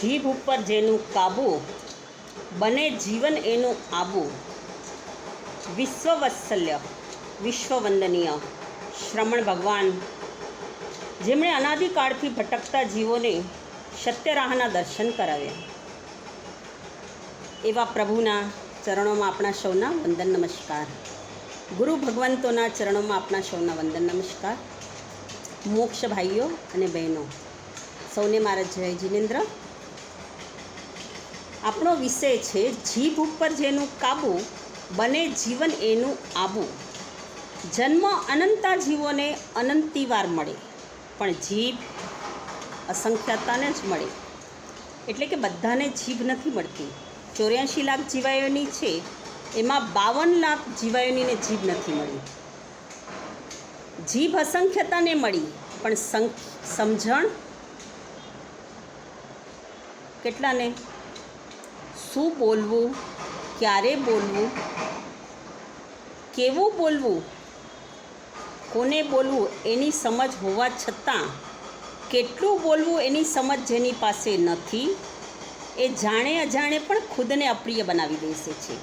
જીભ ઉપર જેનું કાબુ બને જીવન એનું આબુ. વિશ્વવત્સલ્ય, વિશ્વવંદનીય, શ્રમણ ભગવાન. જેમણે અનાદિકાળથી ભટકતા જીવોને સત્યરાહના દર્શન કરાવ્યા. એવા પ્રભુના ચરણોમાં આપણા સૌના વંદન નમસ્કાર. ગુરુ ભગવંતોના ચરણોમાં આપણા સૌના વંદન નમસ્કાર. મોક્ષ ભાઈઓ અને બહેનો, સૌને મારા જય જીનેન્દ્ર. આપણો વિષય છે જીભ ઉપર જેનું કાબુ બને જીવન એનું આબુ. જન્મ અનંતા જીવોને અનંતિવાર મળે, પણ જીભ અસંખ્યતાને જ મળે. એટલે કે બધાને જીભ નથી મળતી. ચોર્યાસી લાખ જીવાયોની છે, એમાં બાવન લાખ જીવાયોનીને જીભ નથી મળી. જીભ અસંખ્યતાને મળી, પણ સમજણ કેટલાને? શું બોલવું? ક્યારે બોલવું? કેવું બોલવું? કોને બોલવું એની સમજ હોવા છતાં કેટલું બોલવું એની સમજ જેની પાસે નથી, એ જાણે અજાણે પણ ખુદને અપ્રિય બનાવી દેશે છે.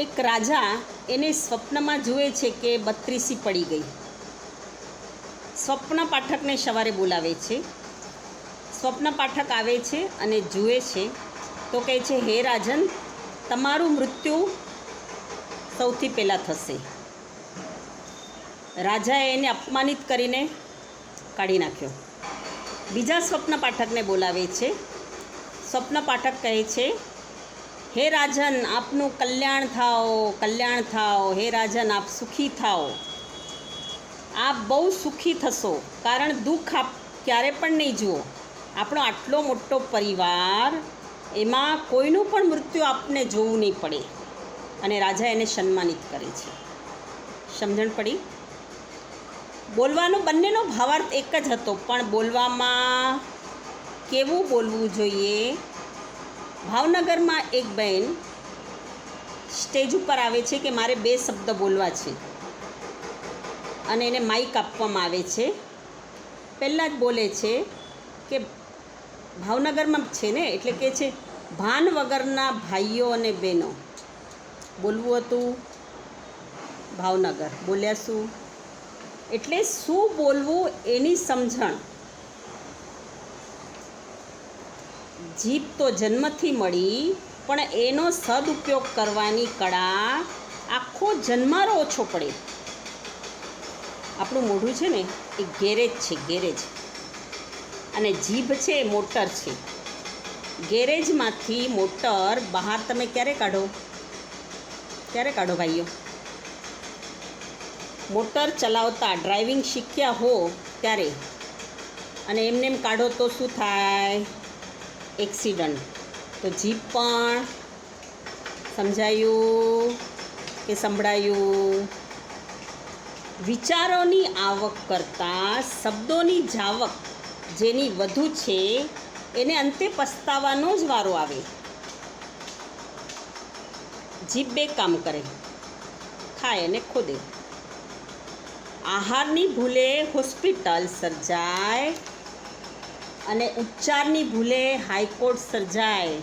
એક રાજા એને સ્વપ્નમાં જુએ છે કે બત્રીસી પડી ગઈ. સ્વપ્ન પાઠકને સવારે બોલાવે છે સ્વપ્ન પાઠક આવે છે અને જુએ છે, તો કહે છે, હે રાજન, તમારું મૃત્યુ સૌથી પહેલાં થશે. રાજાએ એને અપમાનિત કરીને કાઢી નાખ્યો. બીજા સ્વપ્ન પાઠકને બોલાવે છે. સ્વપ્ન પાઠક કહે છે, હે રાજન, આપનું કલ્યાણ થાઓ કલ્યાણ થાઓ. હે રાજન, આપ સુખી થાઓ. આપ બહુ સુખી થશો, કારણ દુઃખ આપ ક્યારે પણ નહીં જુઓ. આપણો આટલો મોટો પરિવાર, એમાં કોઈનું પણ મૃત્યુ આપને જોવું નહીં પડે. અને રાજા એને સન્માનિત કરે છે. સમજણ પડી? બોલવાનો બંનેનો ભાવાર્થ એક જ હતો, પણ બોલવામાં કેવું બોલવું જોઈએ? ભાવનગરમાં એક બહેન સ્ટેજ ઉપર આવે છે કે મારે બે શબ્દ બોલવા છે. અને એને માઇક આપવામાં આવે છે. પહેલાં જ બોલે છે ભાવનગરમાં છે ને, એટલે કે છે, ભાન વગરના ભાઈઓ અને બહેનો. બોલવું હતું ભાવનગર. બોલ્યા શું? એટલે શું બોલવું એની સમજણ. જીભ તો જન્મથી મળી, પણ એનો સદુપયોગ કરવાની કળા આખો જન્મારો ઓછો પડે. આપણું મોઢું છે ને, એ ગેરેજ છે ગેરેજ અને જીભ છે એ મોટર છે. ગેરેજમાંથી મોટર બહાર તમે ક્યારે કાઢો? ક્યારે કાઢો ભાઈઓ? મોટર ચલાવતા ડ્રાઇવિંગ શીખ્યા હો ત્યારે. અને એમને એમ કાઢો તો શું થાય? એક્સિડન્ટ. તો જીભ પણ સમજાયું કે સંભળાયું? વિચારોની આવક કરતાં શબ્દોની જાવક જેની વધુ છે, એને અંતે પસ્તાવાનો જ વારો આવે. જીભ બે કામ કરે, ખાય અને ખોદે. આહારની ભૂલે હોસ્પિટલ સર્જાય અને ઉપચારની ભૂલે હાઈકોર્ટ સર્જાય.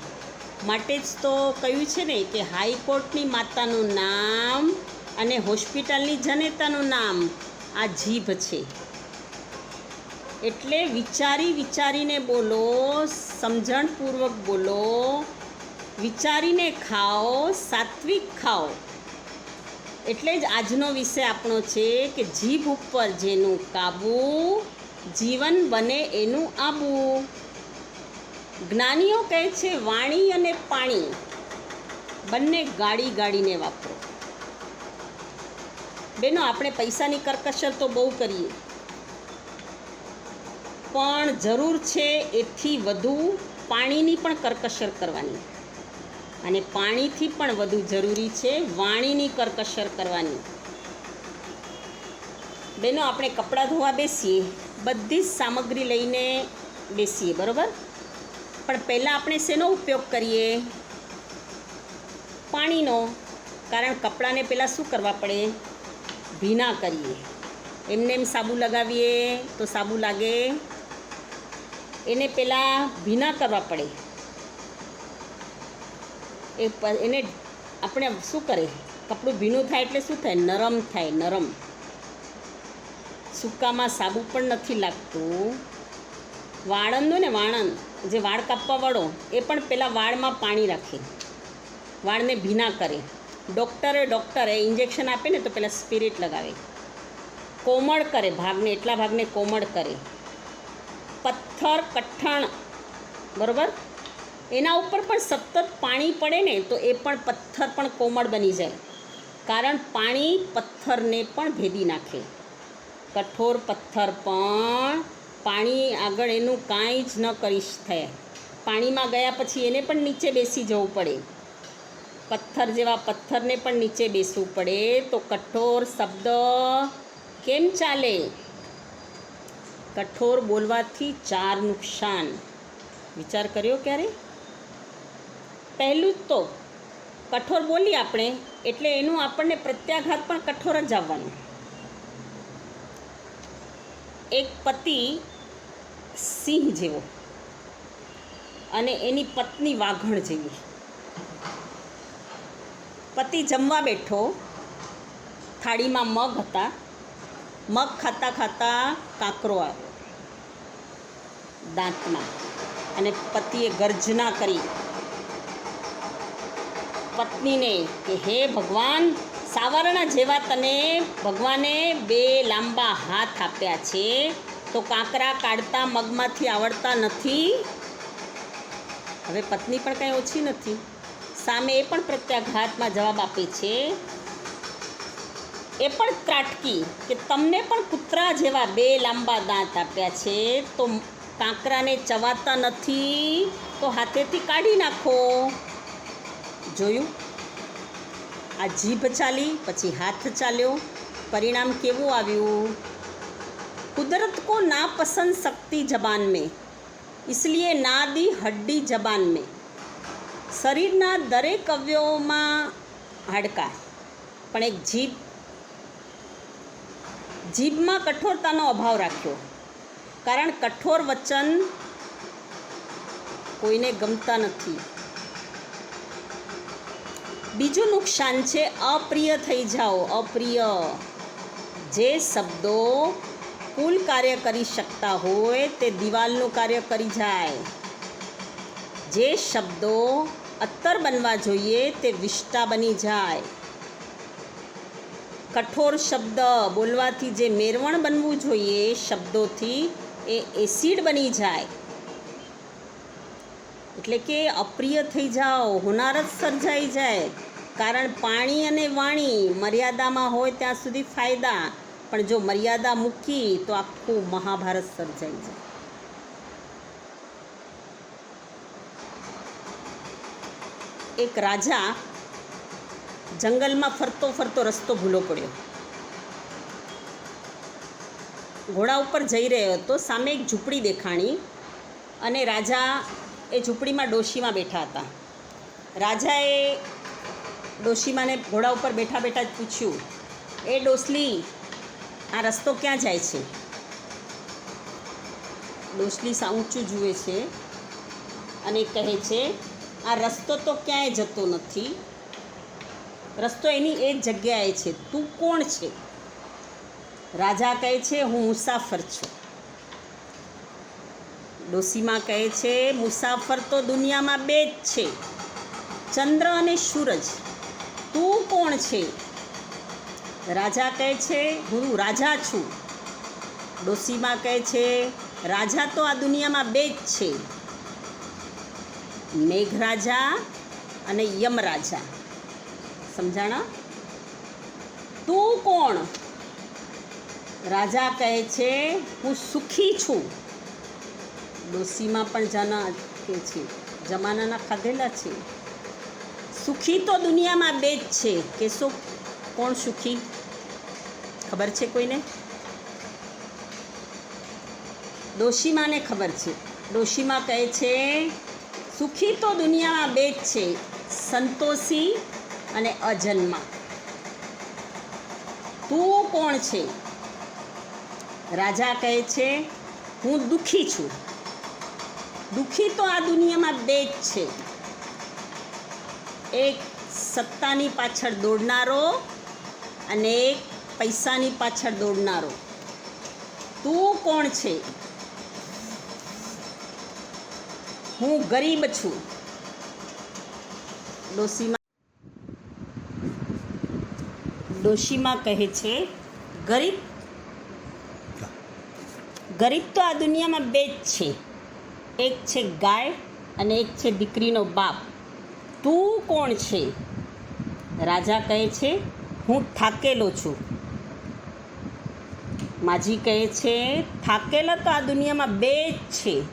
માટે જ તો કહ્યું છે ને કે હાઈકોર્ટની માતાનું નામ અને હોસ્પિટલની જનેતાનું નામ આ જીભ છે. એટલે વિચારી વિચારીને બોલો, સમજણપૂર્વક બોલો. વિચારીને ખાઓ, સાત્વિક ખાઓ. એટલે જ આજનો વિષય આપણો છે કે જીભ ઉપર જેનું કાબુ, જીવન બને એનું આબુ. જ્ઞાનીઓ કહે છે, વાણી અને પાણી બંને ગાડી ગાડીને વાપરો. બેનો, આપણે પૈસાની કરકસર તો બહુ કરીએ. પણ જરૂર છે એથી વધુ પાણીની પણ કરકસર કરવાની. અને પાણીથી પણ વધુ જરૂરી છે વાણીની કરકસર કરવાની. બેનો, આપણે કપડાં ધોવા બેસીએ, બધી જ સામગ્રી લઈને બેસીએ, બરાબર? પણ પહેલાં આપણે શેનો ઉપયોગ કરીએ? પાણીનો, કારણ કપડાને પહેલાં શું કરવા પડે? ભીના કરીએ. એમને એમ સાબુ લગાવીએ તો સાબુ લાગે એને પહેલાં ભીના કરવા પડે. એને આપણે શું કરે કપડું ભીનું થાય એટલે શું થાય? નરમ થાય, નરમ. સૂકામાં સાબુ પણ નથી લાગતું. વાળંદો ને વાળંદ, જે વાળ કાપવા વાળો, એ પણ પહેલાં વાળમાં પાણી રાખે. વાળને ભીના કરે. ડૉક્ટરે ડૉક્ટરે ઇન્જેક્શન આપે ને તો પહેલાં સ્પિરિટ લગાવે. કોમળ કરે, ભાગને, એટલા ભાગને કોમળ કરે. પથ્થર, કઠણ, બરોબર? એના ઉપર પણ સતત પાણી પડે ને તો એ પણ પથ્થર પણ કોમળ બની જાય. કારણ પાણી પથ્થરને પણ ભેદી નાખે. કઠોર પથ્થર પણ પાણી આગળ એનું કાંઈ જ ન કરી થાય. પાણીમાં ગયા પછી એને પણ નીચે બેસી જવું પડે. પથ્થર જેવા પથ્થરને પણ નીચે બેસવું પડે. તો કઠોર શબ્દ કેમ ચાલે? કઠોર બોલવાથી ચાર નુકસાન. વિચાર કર્યો ક્યારે? પહેલું તો, કઠોર બોલીએ આપણે, એટલે એનું આપણને પ્રત્યાઘાત પણ કઠોર જ આવવાનું. એક પતિ સિંહ જેવો અને એની પત્ની વાઘણ જેવી. પતિ જમવા બેઠો, થાળીમાં મગ હતા મગ ખાતા ખાતા કાંકરો આવ્યો. દાંતમાં. અને પતિએ ગર્જના કરી. પત્નીને કે, હે ભગવાન, સાવરણા જેવા તને ભગવાને બે લાંબા હાથ આપ્યા છે, તો કાંકરા કાઢતા મગમાંથી આવડતા નથી? હવે પત્ની પણ કંઈ ઓછી નથી. સામે એ પણ પ્રત્યાઘાતમાં જવાબ આપે છે એ પણ ત્રાટકી કે તમને પણ કૂતરા જેવા બે લાંબા દાંત આપ્યા છે તો કાંકરાને ચવાતા નથી તો હાથેથી કાઢી નાખો જોયું આ જીભ ચાલી પછી હાથ ચાલ્યો પરિણામ કેવું આવ્યું કુદરત કો ના પસંદ શક્તિ જબાન મેં इसलिए ના દી હડ્ડી જબાન મેં શરીરના દરેક અવયવોમાં હાડકા પણ એક જીભ જીભમાં કઠોરતાનો અભાવ રાખ્યો. કારણ કઠોર વચન કોઈને ગમતા નથી. બીજું નુકસાન છે, અપ્રિય થઈ જાઓ. અપ્રિય. જે શબ્દો કુલ કાર્ય કરી શકતા હોય, તે દિવાલનું કાર્ય કરી જાય. જે શબ્દો અત્તર બનવા જોઈએ, તે વિષ્ટા બની જાય. કઠોર શબ્દ બોલવાથી જે મેરવણ બનવું જોઈએ, શબ્દોથી એ એસિડ બની જાય. એટલે કે અપ્રિય થઈ જાઓ હોનારત સર્જાઈ જાય. કારણ પાણી અને વાણી મર્યાદામાં હોય ત્યાં સુધી ફાયદા. પણ જો મર્યાદા મૂકી, તો આખું મહાભારત સર્જાઈ જાય. એક રાજા જંગલમાં ફરતો ફરતો રસ્તો ભૂલો પડ્યો. ઘોડા ઉપર જઈ રહ્યો હતો, સામે એક ઝૂંપડી દેખાણી અને રાજા એ ઝૂંપડીમાં ડોશીમાં બેઠા હતા. રાજાએ ડોશીમાને ઘોડા ઉપર બેઠા બેઠા જ પૂછ્યું, એ ડોસલી, આ રસ્તો ક્યાં જાય છે? ડોસલી સા ઊંચું જુએ છે અને કહે છે, આ રસ્તો તો ક્યાંય જતો નથી રસ્તો એની એ જગ્યાએ છે. તું કોણ છે? રાજા કહે છે, હું મુસાફર છું. ડોસીમાં કહે છે, મુસાફર તો દુનિયામાં બે જ છે, ચંદ્ર અને સૂરજ. તું કોણ છે? રાજા કહે છે, હું રાજા છું. ડોસીમાં કહે છે, રાજા તો આ દુનિયામાં બે જ છે, મેઘરાજા અને યમરાજા. સમજાણા? તું કોણ? રાજા કહે છે, હું સુખી છું. ડોસીમાં પણ જાના કે છે, જમાનાના ખાધેલા છે. સુખી તો દુનિયામાં બે જ છે. કે શું કોણ સુખી? ખબર છે કોઈને? ડોશીમાને ખબર છે. ડોશીમાં કહે છે, સુખી તો દુનિયામાં બે જ છે. સંતોષી અને અજન્મા. તું કોણ છે? રાજા કહે છે, હું દુઃખી છું. દુઃખી તો આ દુનિયામાં બે જ છે. એક સત્તાની પાછળ દોડનારો અને એક પૈસાની પાછળ દોડનારો. તું કોણ છે? હું ગરીબ છું. ડોશીમાં ડોશીમાં કહે છે, ગરીબ ગરીબ તો આ દુનિયામાં બે જ છે. એક છે ગાય અને એક છે દીકરીનો બાપ. તું કોણ છે? રાજા કહે છે, હું થાકેલો છું. માજી કહે છે, થાકેલા તો આ દુનિયામાં બે જ છે,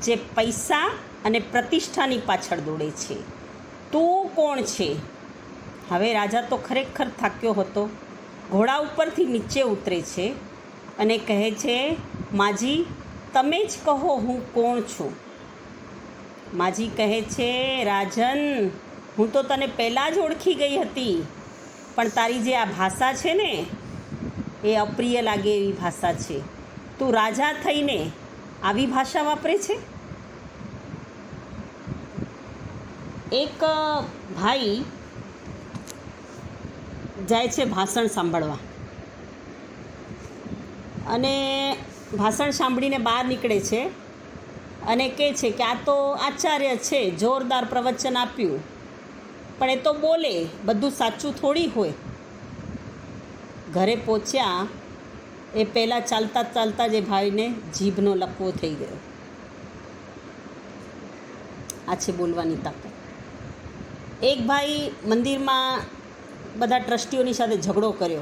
જે પૈસા અને પ્રતિષ્ઠાની પાછળ દોડે છે. તું કોણ છે? હવે રાજા તો ખરેખર થાક્યો હતો. ઘોડા ઉપરથી નીચે ઉતરે છે અને કહે છે, માજી, તમે જ કહો હું કોણ છું? માજી કહે છે, રાજન, હું તો તને પહેલાં જ ઓળખી ગઈ હતી, પણ તારી જે આ ભાષા છે ને, એ અપ્રિય લાગે એવી ભાષા છે. તું રાજા થઈને આવી ભાષા વાપરે છે? એક ભાઈ જાય છે ભાષણ સાંભળવા. અને ભાષણ સાંભળીને બહાર નીકળે છે અને કહે છે કે આ તો આચાર્ય છે, જોરદાર પ્રવચન આપ્યું. પણ એ તો બોલે, બધું સાચું થોડી હોય. ઘરે પહોંચ્યા, એ પહેલાં ચાલતા ચાલતા જે ભાઈને જીભનો લકવો થઈ ગયો. આ છે બોલવાની તાકાત. એક ભાઈ મંદિરમાં બધા ટ્રસ્ટીઓની સાથે ઝઘડો કર્યો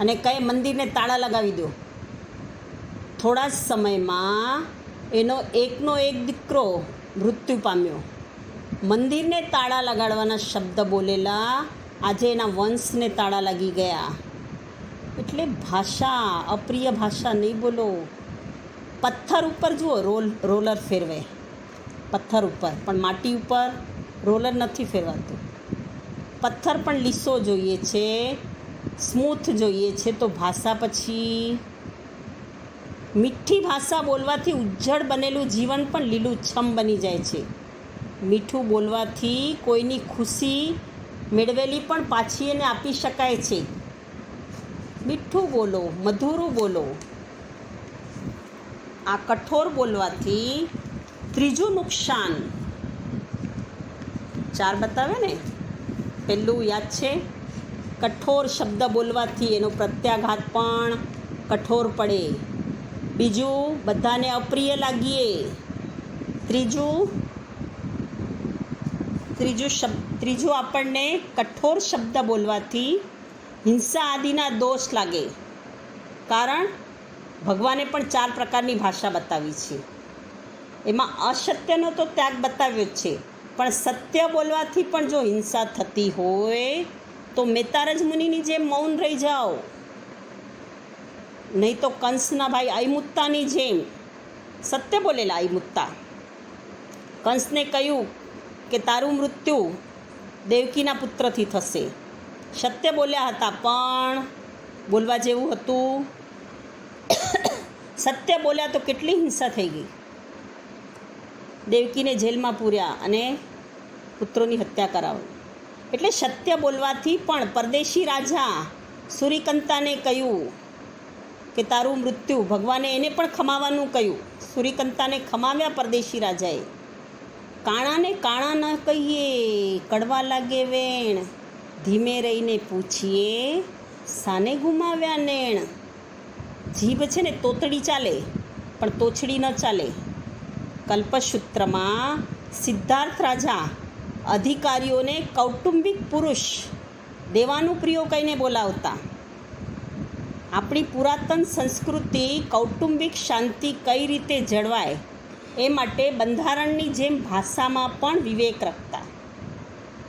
અને કઈ મંદિરને તાળા લગાવી દો. થોડા જ સમયમાં એનો એકનો એક દીકરો મૃત્યુ પામ્યો. મંદિરને તાળા લગાડવાના શબ્દ બોલેલા આજે એના વંશને તાળા લાગી ગયા. એટલે ભાષા, અપ્રિય ભાષા નહીં બોલો. પથ્થર ઉપર જુઓ, રોલ, રોલર ફેરવે. પથ્થર ઉપર, પણ માટી ઉપર રોલર નથી ફેરવાતું. પથ્થર પણ લીસો જોઈએ છે, સ્મૂથ જોઈએ છે, તો ભાષા પછી મીઠી ભાષા બોલવાથી ઉજ્જળ બનેલું જીવન પણ લીલુંછમ બની જાય છે. મીઠું બોલવાથી કોઈની ખુશી મેળવેલી પણ પાછી એને આપી શકાય છે. મીઠું બોલો, મધુરું બોલો. આ કઠોર બોલવાથી ત્રીજું નુકસાન. ચાર બતાવે ને? પહેલું યાદ છે? કઠોર શબ્દ બોલવાથી એનો પ્રત્યાઘાત પણ કઠોર પડે. બીજું, બધાને અપ્રિય લાગીએ. ત્રીજું ત્રીજું શબ્દ ત્રીજું આપણને કઠોર શબ્દ બોલવાથી હિંસા આદિના દોષ લાગે. કારણ, ભગવાને પણ ચાર પ્રકારની ભાષા બતાવી છે. એમાં અસત્યનો તો ત્યાગ બતાવ્યો જ છે. પણ સત્ય બોલવાથી પણ જો હિંસા થતી હોય, તો મેતારજ મુનિની જેમ મૌન રહી જાઓ. નહીં તો કંસના ભાઈ આઈમુત્તાની જેમ સત્ય બોલેલા આઈમુત્તા કંસને કહ્યું કે તારું મૃત્યુ દેવકીના પુત્રથી થશે. સત્ય બોલ્યા હતા, પણ બોલવા જેવું હતું. સત્ય બોલ્યા તો કેટલી હિંસા થઈ ગઈ. દેવકીને જેલમાં પૂર્યા અને પુત્રોની હત્યા કરાવી. એટલે સત્ય બોલવાથી પણ પરદેશી રાજા સૂર્યકંતાને કહ્યું કે તારું મૃત્યુ, ભગવાને એને પણ ખમાવાનું કહ્યું. સૂર્યકંતાને ખમાવ્યા પરદેશી રાજાએ. કાણાને કાણા ન કહીએ, કડવા લાગે વેણ. ધીમે રહીને પૂછીએ, સાને ગુમાવ્યા નેણ? જીભ છે ને તોતડી ચાલે, પણ તોછડી ન ચાલે. કલ્પસૂત્રમાં સિદ્ધાર્થ રાજા, અધિકારીઓને કૌટુંબિક પુરુષ દેવાનુપ્રિયો કહીને બોલાવતા. આપણી પુરાતન સંસ્કૃતિ કૌટુંબિક શાંતિ કઈ રીતે જળવાય એ માટે બંધારણની જેમ ભાષામાં પણ વિવેક રાખતા.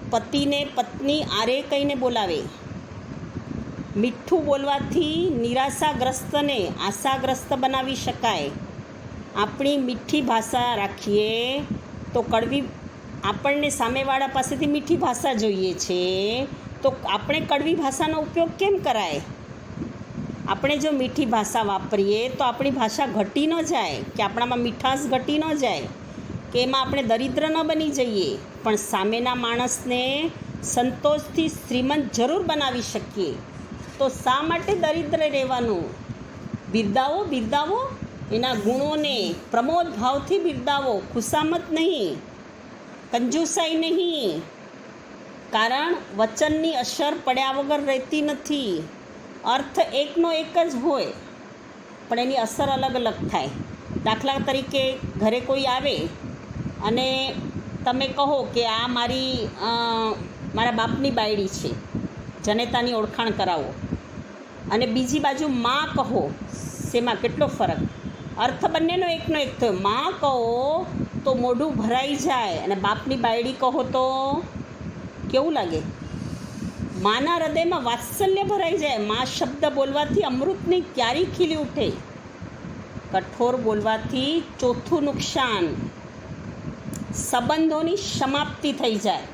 પતિને પત્ની આરે કહીને બોલાવે. મીઠું બોલવાથી નિરાશાગ્રસ્તને આશાગ્રસ્ત બનાવી શકાય. આપણી મીઠી ભાષા રાખીએ, તો કડવી આપણને સામેવાળા પાસેથી મીઠી ભાષા જોઈએ છે, તો આપણે કડવી ભાષાનો ઉપયોગ કેમ કરાય? આપણે જો મીઠી ભાષા વાપરીએ, તો આપણી ભાષા ઘટી ન જાય, કે આપણામાં મીઠાશ ઘટી ન જાય, કે એમાં આપણે દરિદ્ર ન બની જઈએ. પણ સામેના માણસને સંતોષથી શ્રીમંત જરૂર બનાવી શકીએ. તો શા માટે દરિદ્ર રહેવાનું? બિરદાવો બિરદાવો એના ગુણોને પ્રમોદ ભાવથી બિરદાવો, ખુશામત નહીં, કંજુસાઈ નહીં. કારણ વચનની અસર પડ્યા વગર રહેતી નથી. અર્થ એકનો એક જ હોય, પણ એની અસર અલગ અલગ થાય. દાખલા તરીકે ઘરે કોઈ આવે અને તમે કહો કે આ મારી મારા બાપની બાયડી છે, જનેતાની ઓળખાણ કરાવો. અને બીજી બાજુ માં કહો, શેમાં કેટલો ફરક? અર્થ બંનેનો એકનો એક થયો. માં કહો તો મોઢું ભરાઈ જાય અને બાપની બાયડી કહો તો કેવું લાગે? માના હૃદયમાં વાત્સલ્ય ભરાઈ જાય. મા શબ્દ બોલવાથી અમૃતની ક્યારી ખીલી ઉઠે. કઠોર બોલવાથી ચોથું નુકસાન. સંબંધોની સમાપ્તિ થઈ જાય.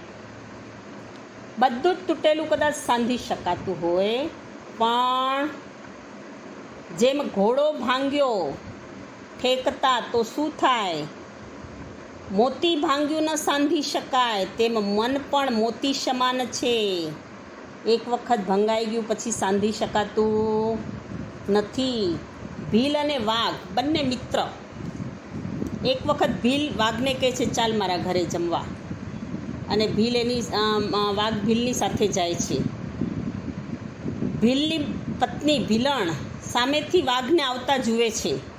બધું જ તૂટેલું કદાચ સાંધી શકાતું હોય, પણ જેમ ઘોડો ભાંગ્યો ઠેકતા તો શું થાય? મોતી ભાંગ્યું ન સાંધી શકાય, તેમ મન પણ મોતી સમાન છે. એક વખત ભંગાઈ ગયું, પછી સાંધી શકાતું નથી. ભીલ અને વાઘ, બંને મિત્ર. એક વખત ભીલ વાઘને કહે છે, ચાલ મારા ઘરે જમવા. અને ભીલ એની વાઘ ભીલની સાથે જાય છે. ભીલની પત્ની ભીલણ સામેથી વાઘને આવતા જુએ છે.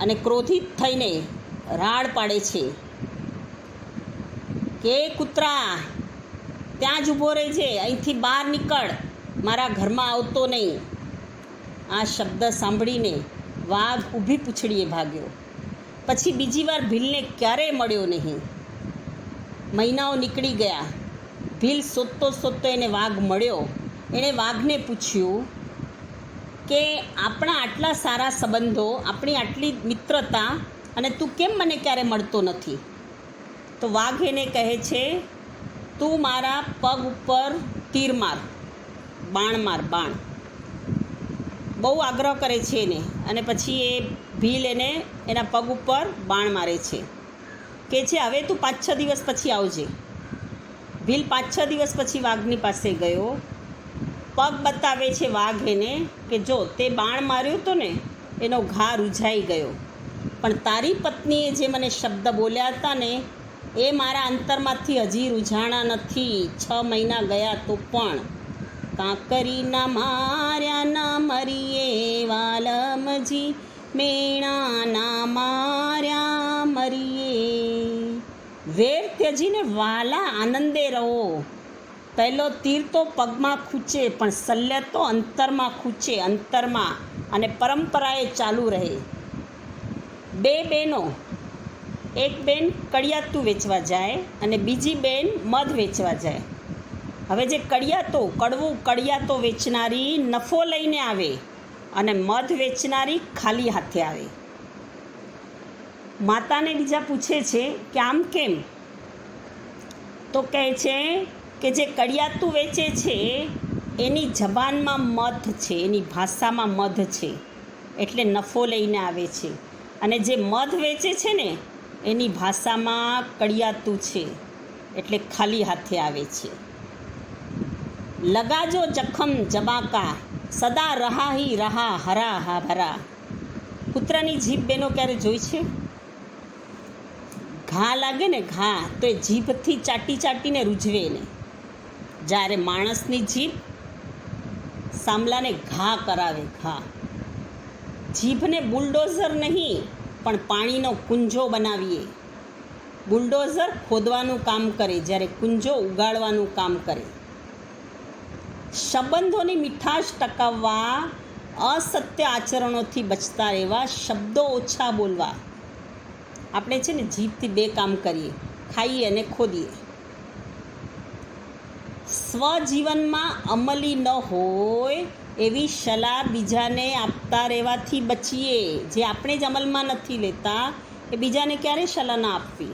અને ક્રોધિત થઈને રાડ પાડે છે. કે કૂતરા, ત્યાં જ ઊભો રહેજે અહીંથી બહાર નીકળ. મારા ઘરમાં આવતો નહીં. આ શબ્દ સાંભળીને વાઘ ઊભી પૂછડીએ ભાગ્યો. પછી બીજી વાર ભીલને ક્યારેય મળ્યો નહીં? મહિનાઓ નીકળી ગયા. ભીલ શોધતો શોધતો એને વાઘ મળ્યો. એણે વાઘને પૂછ્યું કે આપણા આટલા સારા સંબંધો, આપણી આટલી મિત્રતા અને તું કેમ મને ક્યારે મળતો નથી? તો વાઘ એને કહે છે, તું મારા પગ ઉપર તીર માર, બાણ માર, બાણ. બહુ આગ્રહ કરે છે એને અને પછી એ ભીલ એને એના પગ ઉપર બાણ મારે છે. કે છે, હવે તું પાંચ છ દિવસ પછી આવજે. ભીલ પાંચ છ દિવસ પછી વાઘની પાસે ગયો પગ બતાવે છે વાઘ એને કે જો તે બાણ માર્યો હતો ને એનો ઘા રૂઝાઈ ગયો. પણ તારી પત્નીએ જે મને શબ્દ બોલ્યા હતા ને, એ મારા અંતરમાંથી હજી રૂઝાણા નથી. છ મહિના ગયા તો પણ કાંકરી ના માર્યા ના મરીએ, વાલમજી મેણા ના માર્યા મરીએ. વેર ત્યજીને વાલા આનંદે રહો. પહેલો તીર તો પગમાં ખૂંચે, પણ શલ્ય તો અંતરમાં ખૂંચે, અંતરમાં. અને પરંપરાએ ચાલુ રહે. બે બહેનો. એક બેન કડિયાતું વેચવા જાય અને બીજી બેન મધ વેચવા જાય. હવે જે કડિયાતો, કડવું કડિયાતો વેચનારી નફો લઈને આવે અને મધ વેચનારી ખાલી હાથે આવે. માતાને બીજા પૂછે છે, કે આમ કેમ? તો કહે છે કે જે કડિયાતું વેચે છે, એની જબાનમાં મધ છે, એની ભાષામાં મધ છે, એટલે નફો લઈને આવે છે. અને જે મધ વેચે છે ને, એની ભાષામાં કડિયાતું છે, એટલે ખાલી હાથે આવે છે. લગાજો જખમ જબાકા, સદા રહા હી રહા હરા હા ભરા. કૂતરાની જીભ બેનો ક્યારે જોઈ છે? ઘા લાગે ને ઘા, તો એ જીભથી ચાટી ચાટીને રૂઝવે એને. જ્યારે માણસની જીભ સામલાને ઘા કરાવે, ઘા. જીભને બુલડોઝર નહીં, પણ પાણીનો કુંજો બનાવીએ. બુલડોઝર ખોદવાનું કામ કરે, જ્યારે કુંજો ઉગાડવાનું કામ કરે. સંબંધોની મીઠાશ ટકાવવા, અસત્ય આચરણોથી બચતા રહેવા, શબ્દો ઓછા બોલવા. આપણે છે ને જીભથી બે કામ કરીએ, ખાઈએ અને ખોદીએ. સ્વજીવનમાં અમલી ન હોય એવી સલાહ બીજાને આપતા રહેવાથી બચીએ. જે આપણે જ અમલમાં નથી લેતા, એ બીજાને ક્યારે સલાહ ના આપવી?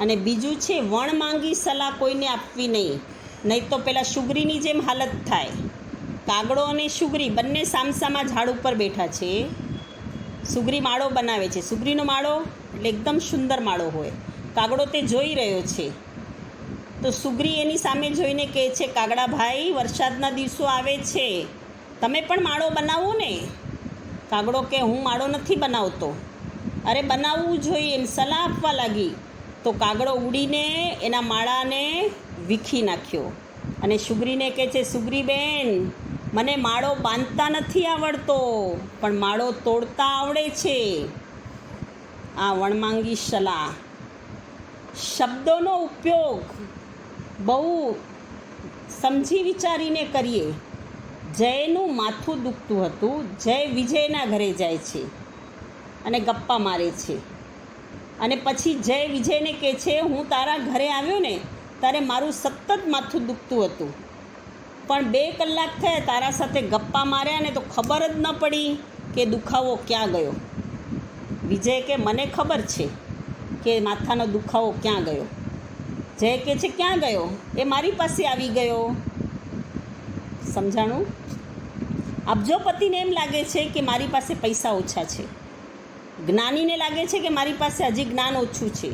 અને બીજું છે, વણ માંગી સલાહ કોઈને આપવી નહીં. નહીં તો પેલા સુગરીની જેમ હાલત થાય. કાગડો અને સુગરી બંને સામસામા ઝાડ ઉપર બેઠા છે. સુગરી માળો બનાવે છે. સુગરીનો માળો એટલે એકદમ સુંદર માળો હોય. કાગડો તે જોઈ રહ્યો છે. તો સુગ્રી એની સામે જોઈને કહે છે, કાગડા ભાઈ, વરસાદના દિવસો આવે છે. તમે પણ માળો બનાવો ને. કાગડો કે, હું માળો નથી બનાવતો. અરે, બનાવવું જોઈએ, એમ સલાહ આપવા લાગી. તો કાગડો ઉડીને એના માળાને વીખી નાખ્યો. અને સુગ્રીને કહે છે, સુગ્રીબેન, મને માળો બાંધતા નથી આવડતો, પણ માળો તોડતા આવડે છે. આ વણમાંગી સલાહ. શબ્દોનો ઉપયોગ બહુ સમજી વિચારીને કરીએ. જયનું માથું દુખતું હતું. જય વિજયના ઘરે જાય છે અને ગપ્પા મારે છે. અને પછી જય વિજયને કહે છે, હું તારા ઘરે આવ્યો ને ત્યારે મારું સતત માથું દુખતું હતું. પણ બે કલાક થયા તારા સાથે ગપ્પા માર્યા ને તો ખબર જ ન પડી કે દુખાવો ક્યાં ગયો. વિજય કે, મને ખબર છે કે માથાનો દુખાવો ક્યાં ગયો. જય કે છે, ક્યાં ગયો? એ મારી પાસે આવી ગયો. સમજાણું? અબજોપતિને એમ લાગે છે કે મારી પાસે પૈસા ઓછા છે, જ્ઞાનીને લાગે છે કે મારી પાસે હજી જ્ઞાન ઓછું છે,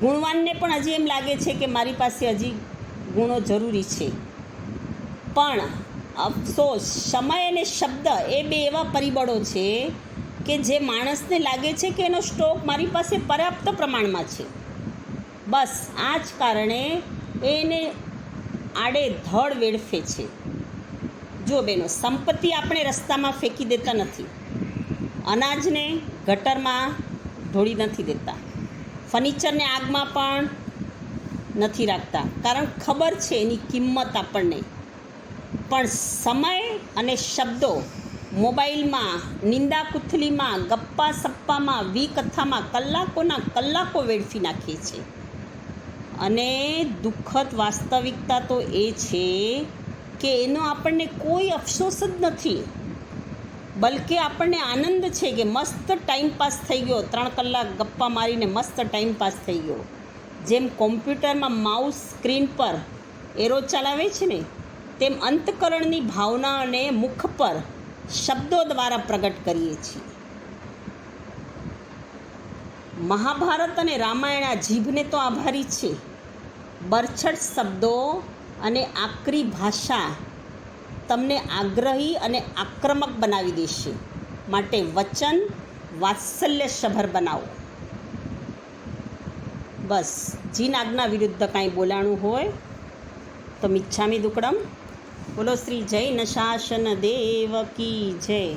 ગુણવાનને પણ હજી એમ લાગે છે કે મારી પાસે હજી ગુણો જરૂરી છે. પણ અફસોસ, સમય અને શબ્દ એ બે એવા પરિબળો છે કે જે માણસને લાગે છે કે એનો સ્ટોક મારી પાસે પર્યાપ્ત પ્રમાણમાં છે. બસ આ જ કારણે એને આડે ધડ વેડફે છે. જો બેનો, સંપત્તિ આપણે રસ્તામાં ફેંકી દેતા નથી. અનાજને ગટરમાં ઢોળી નથી દેતા. ફર્નિચરને આગમાં પણ નથી રાખતા. કારણ ખબર છે એની કિંમત આપણને. પણ સમય અને શબ્દો મોબાઈલમાં નિંદા કુથલીમાં ગપ્પા સપ્પામાં વિકથામાં કલાકોના કલાકો વેડફી નાખીએ છીએ અને દુઃખદ વાસ્તવિકતા તો એ છે કે એનો આપણને કોઈ અફસોસ જ નથી. બલકે આપણને આનંદ છે કે મસ્ત ટાઈમ પાસ થઈ ગયો. ત્રણ કલાક ગપ્પા મારીને મસ્ત ટાઈમ પાસ થઈ ગયો. જેમ કોમ્પ્યુટરમાં માઉસ સ્ક્રીન પર એરો ચલાવે છે ને, તેમ અંતકરણની ભાવનાને મુખ પર શબ્દો દ્વારા પ્રગટ કરીએ છીએ. મહાભારત અને રામાયણ આ જીભને તો આભારી છે. બરછટ શબ્દો અને આકરી ભાષા તમને આગ્રહી અને આક્રમક બનાવી દેશે. માટે વચન વાત્સલ્ય સભર બનાવો. બસ, જીન આજ્ઞા વિરુદ્ધ કાંઈ બોલાણું હોય તો મિચ્છામી દુકડમ. બોલો શ્રી જય નશાસન દેવ કી જય.